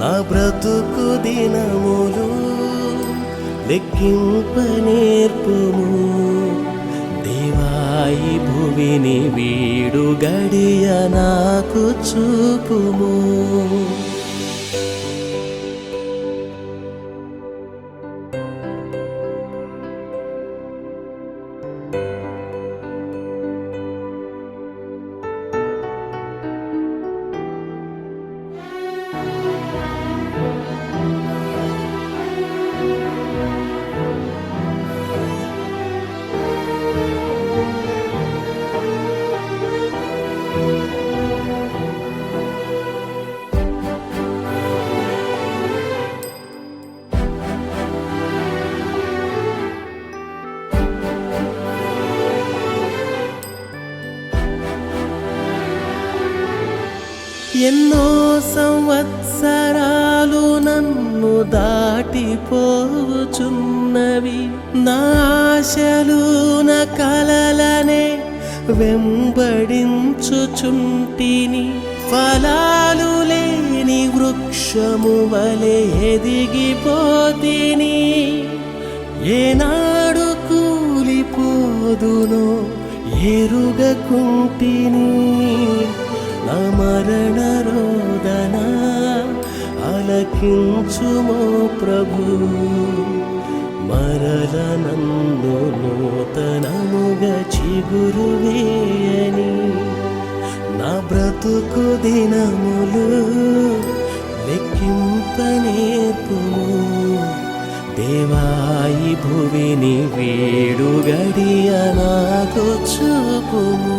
నా బ్రతుకు దినములు లెక్కింప నేర్పుము. దేవాయి భువిని వీడు గడియ నాకు చూపుము. ఎన్నో సంవత్సరాలు నన్ను దాటిపోచున్నవి. నాశలు నా కలలనే వెంబడించుచుంటిని. ఫలాలు లేని వృక్షము వలె ఎదిగిపోతిని. ఏనాడు కూలిపోదునో ఎరుగకుంటిని. నమరణ మరణ రోదన అలకించుమో ప్రభు. మరల నన్ను నూతనముగా చిగురువేయని నా బ్రతుకు దినములు లెక్కింపనేపుము దేవాయి భువిని వీడు గడియ నాకు చూపుము.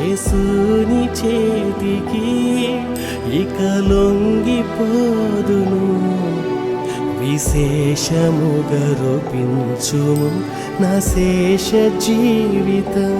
యేసుని చేతికి ఇక లొంగిపోదును. విశేషముగా రూపించుము నా శేష జీవితం